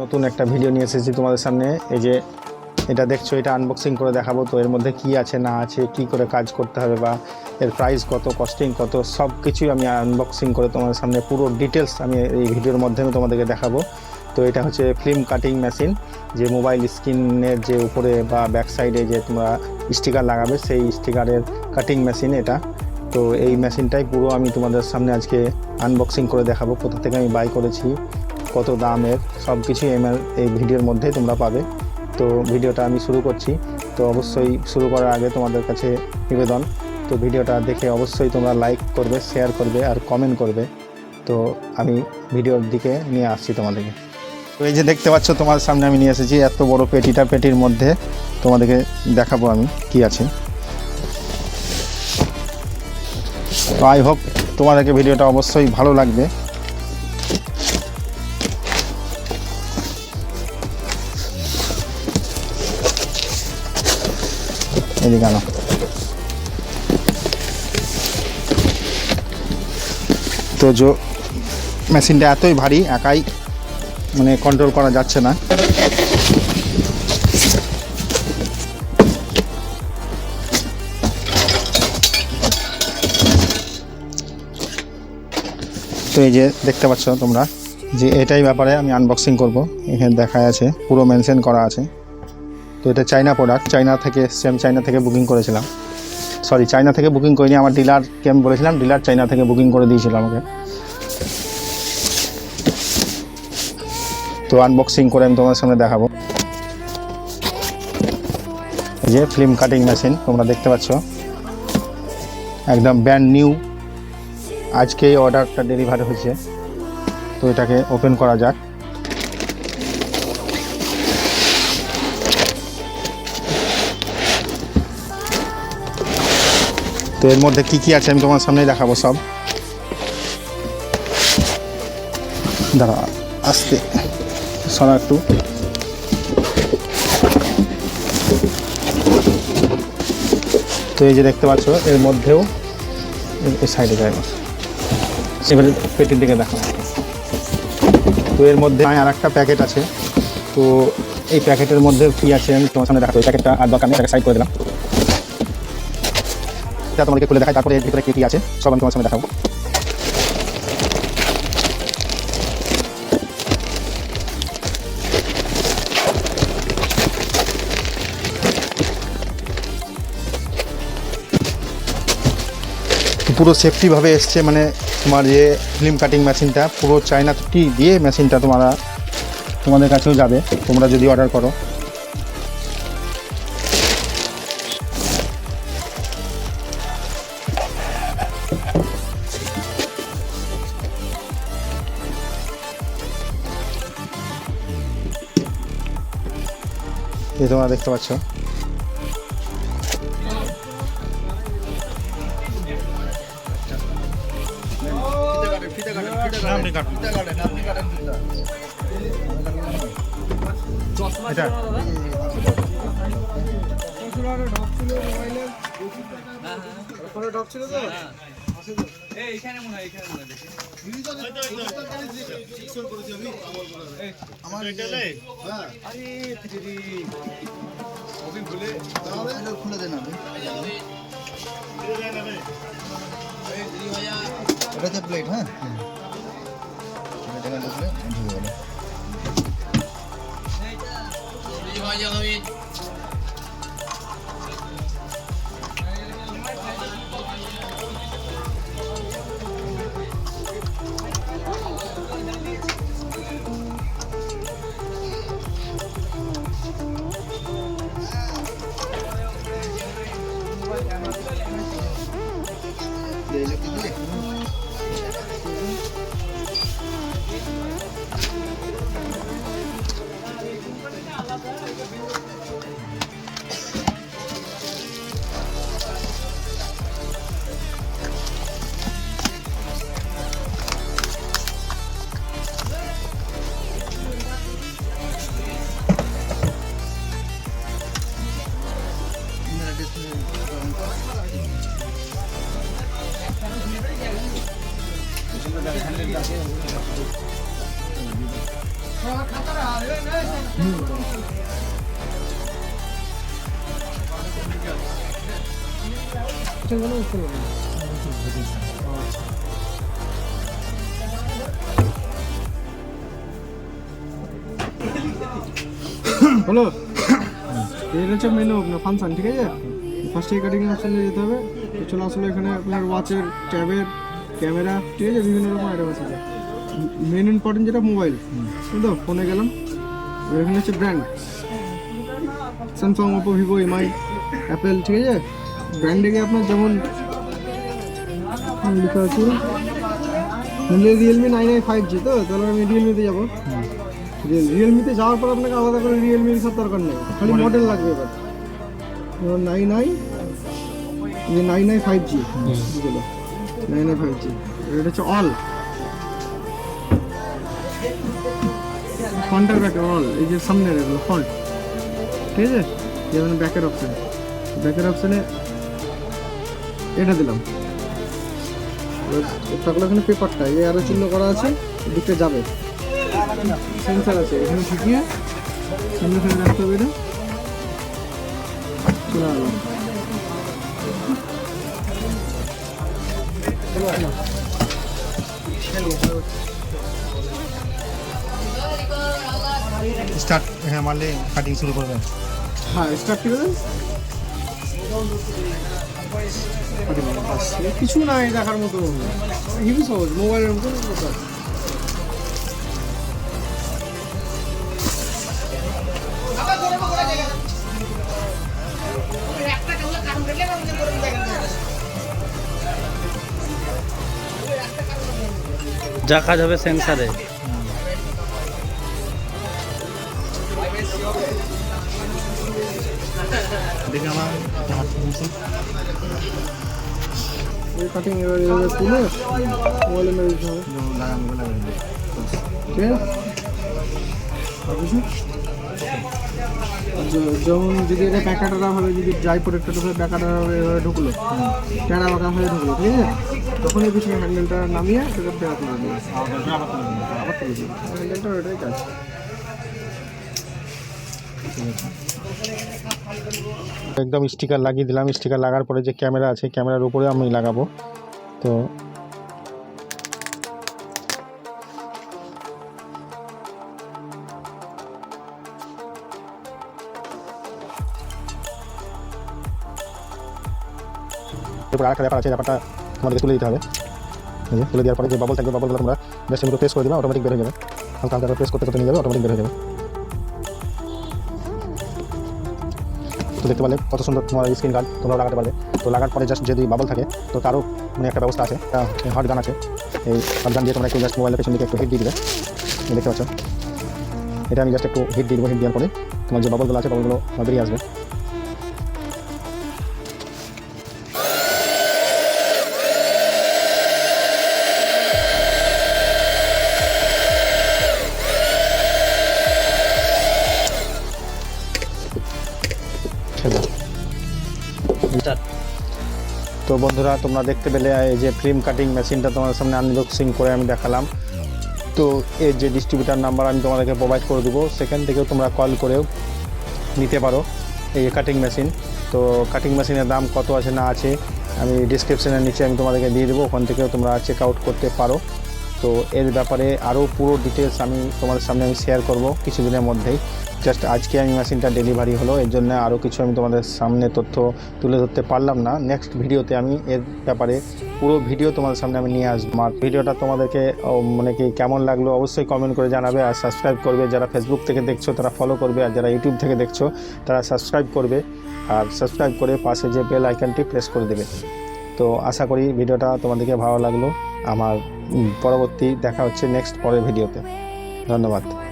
নতুন একটা ভিডিও নিয়ে এসেছি তোমাদের সামনে। এই যে এটা দেখছ, এটা আনবক্সিং করে দেখাবো। তো এর মধ্যে কি আছে, না আছে, কি করে কাজ করতে হবে বা এর প্রাইস কত কস্টিং কত সব কিছুই আমি আনবক্সিং করে তোমাদের সামনে পুরো ডিটেলস আমি এই ভিডিওর মাধ্যমে তোমাদেরকে দেখাবো। তো এটা হচ্ছে ফিল্ম কাটিং মেশিন যে মোবাইল স্ক্রিনের যে উপরে বা ব্যাক সাইডে যে তোমরা স্টিকার লাগাবে, সেই স্টিকারের কাটিং মেশিন এটা। তো এই মেশিনটাই পুরো আমি তোমাদের সামনে আজকে আনবক্সিং করে দেখাবো, কোথা থেকে আমি বাই করেছি, কত দামের সব কিছুই এম- এই ভিডিওর মধ্যেই তোমরা পাবে। তো ভিডিওটা আমি শুরু করছি। তো অবশ্যই শুরু করার আগে তোমাদের কাছে নিবেদন। তো ভিডিওটা দেখে অবশ্যই তোমরা লাইক করবে শেয়ার করবে আর কমেন্ট করবে। তো আমি ভিডিওর দিকে নিয়ে আসছি তোমাদেরকে। তো এই যে দেখতে পাচ্ছ তোমার সামনে আমি নিয়ে এসেছি এত বড় পেটিটা, পেটির মধ্যে তোমাদেরকে দেখাবো আমি কি আছে। তো আই হোপ তোমাদেরকে ভিডিওটা অবশ্যই ভালো লাগবে। তো জো, মেশিনটা এতই ভারী, একাই মানে কন্ট্রোল করা যাচ্ছে না। তো এই যে দেখতে পাচ্ছ তোমরা যে এটাই ব্যাপারে আমি আনবক্সিং করব। এখানে দেখা আছে, পুরো মেনশন করা আছে। তো এটা চাইনা প্রোডাক্ট চাইনা থেকে সেম চাইনা থেকে বুকিং করেছিলাম। সরি চাইনা থেকে বুকিং করিনি, আমার ডিলারকে আমি বলেছিলাম ডিলার চাইনা থেকে বুকিং করে দিয়েছিল আমাকে। তো আনবক্সিং করে আমি তোমার সামনে দেখাবো। এই যে ফিল্ম কাটিং মেশিন তোমরা দেখতে পাচ্ছ। একদম ব্র্যান্ড নিউ আজকেই অর্ডারটা ডেলিভারি হয়েছে। তো এটাকে ওপেন করা যাক। তো এর মধ্যে কি কি আছে আমি তোমার সামনেই দেখাবো সব। দাঁড়া, আসতে। সরা একটু। তো এই যে দেখতে পাচ্ছ, এর মধ্যেও এই সাইডে যায় এবারে পেটের দিকে দেখা। তো এর মধ্যে আর একটা প্যাকেট আছে। তো এই প্যাকেটের মধ্যে কী আছে আমি তোমার সামনে এই প্যাকেটটা আর দোকানে নেই সাইড করে দিলাম। যা তোমাকে খুলে দেখাই, তারপরে এর ভিতরে কী কী আছে, সব আমি তোমার সামনে দেখাবো। পুরো সেফটিভাবে এসছে মানে তোমার যে ফিল্ম কাটিং মেশিনটা পুরো চায়না টি দিয়ে মেশিনটা তোমরা, তোমাদের কাছেও যাবে, তোমরা যদি অর্ডার করো। এই তোমরা দেখতে পাচ্ছ। এটা। খুলে। দেন আপনি। এটা প্লেট হ্যাঁ? এটা এখানে ঢুকলে ঢুকে গেল হলো এটা হচ্ছে মেনু আপনার ফাংশন ঠিক আছে? ফার্স্টে কাটিং অপশানে যেতে হবে। চলে আসলে এখানে আপনার ওয়াচের ট্যাবের ক্যামেরা ঠিক আছে? বিভিন্ন রকম আইটেম আছে। মেন ইম্পর্টেন্ট যেটা মোবাইল তো ফোনে গেলাম। এখানে হচ্ছে brand Samsung Oppo Vivo MI Apple ঠিক আছে? ব্র্যান্ডে গিয়ে আপনার যেমন লেখা আছে। Realme nine I five G তো? তাহলে আমি রিয়েলমিতে যাব। রিয়েলমিতে যাওয়ার পর আপনাকে আলাদা করে রিয়েলমির সব দরকার নেই। খালি মডেল লাগবে এবার। Nine I nine I five G বুঝলো? নাইন আই ফাইভ জি এটা হচ্ছে অল ফ্রন্টের ব্যাকের অল এই যে সামনের এগুলো ফ্রন্ট ঠিক আছে? যেমন ব্যাকের অপশান ব্যাকের অপশানে এটা দিলাম। থাকল এখানে পেপারটা এই আরও চিহ্ন করা আছে দিকটা যাবে। সেন্সার আছে এখানে ঢুকিয়ে সামনে সামনে রাখতে হবে এটা। চলে গেল স্টার্ট হ্যাঁ মারলে কাটিং শুরু করবে। হ্যাঁ স্টার্ট করে দেন কিছু নাই দেখার মতো হেভি সহজ মোবাইলের মতো। যা কাজ হবে সেন্সারে দেখে আমার কাটিং এবার এভাবে তুলে মোবাইলে মেরে দিতে হবে। ঠিক আছে? যেমন যদি এটা প্যাকাটারা ভাবে যদি ড্রাই প্রোডাক্টটা ঢুকে প্যাকাটারা এভাবে ঢুকলো টেরা বাঁকা হয়ে ঢুকলো ঠিক আছে? তখন এই পিছনে হ্যান্ডেলটা নামিয়ে সেটা ফেরা তুলে দেবে। আবার তুলে দেবে। হ্যান্ডেলটা ওটাই কাজ। একদম স্টিকার লাগিয়ে দিলাম। স্টিকার লাগার পরে যে ক্যামেরা আছে, ক্যামেরার উপরে আমি লাগাবো। তো এরপর আরেকটা ব্যাপার আছে, ব্যাপারটা তোমাদেরকে তুলে দিতে হবে। তুলে দেওয়ার পরে যে বাবল থাকবে বাবলগুলো তোমরা জাস্ট প্রেস করে দেবে অটোমেটিক বের হয়ে যাবে। হালকা হালকা প্রেস করতে করতে নিয়ে যাবে অটোমেটিক বের হয়ে যাবে। তো দেখতে পারলে কত সুন্দর তোমার স্ক্রিন গার্ড তোমরা লাগাতে পারবে তো লাগার পরে জাস্ট যদি বাবল থাকে, তো তারও মানে একটা ব্যবস্থা আছে। হট গান আছে। এই হট গান দিয়ে তোমরা একটু জাস্ট মোবাইলের পেছন দিকে একটু হিট দিয়ে দেবে। দেখতে পাচ্ছ? এটা আমি জাস্ট একটু হিট দিয়ে দেবো হিট দেওয়ার পরে তোমার যে বাবলগুলো আছে বাবলগুলো বেরিয়ে আসবে। তো বন্ধুরা, তোমরা দেখতে পেলে এই যে ফিল্ম কাটিং মেশিনটা তোমার সামনে আনবক্সিং করে আমি দেখালাম। তো এর যে ডিস্ট্রিবিউটার নাম্বার আমি তোমাদেরকে প্রোভাইড করে দেবো, সেখান থেকেও তোমরা কল করেও নিতে পারো এই কাটিং মেশিন তো কাটিং মেশিনের দাম কত আছে না আছে আমি ডিসক্রিপশানের নিচে আমি তোমাদেরকে দিয়ে দেবো, ওখান থেকেও তোমরা চেক আউট করতে পারো। তো এর ব্যাপারে আরও পুরো ডিটেলস আমি তোমাদের সামনে আমি শেয়ার করব কিছুদিনের মধ্যেই। জাস্ট আজকে আমি মেশিনটা ডেলিভারি হলো, এর জন্য আরও কিছু আমি তোমাদের সামনে তথ্য তুলে ধরতে পারলাম না। নেক্সট ভিডিওতে আমি এর ব্যাপারে পুরো ভিডিও তোমাদের সামনে আমি নিয়ে আসব। আর ভিডিওটা তোমাদেরকে মানে কি কেমন লাগল অবশ্যই কমেন্ট করে জানাবে। আর সাবস্ক্রাইব করবে, যারা ফেসবুক থেকে দেখছ, তারা ফলো করবে। আর যারা ইউটিউব থেকে দেখছ, তারা সাবস্ক্রাইব করবে। আর সাবস্ক্রাইব করে পাশে যে বেল আইকনটি প্রেস করে দেবে। তো আশা করি ভিডিওটা তোমাদেরকে ভালো লাগল। আমার পরবর্তী দেখা হচ্ছে নেক্সট পরের ভিডিওতে ধন্যবাদ।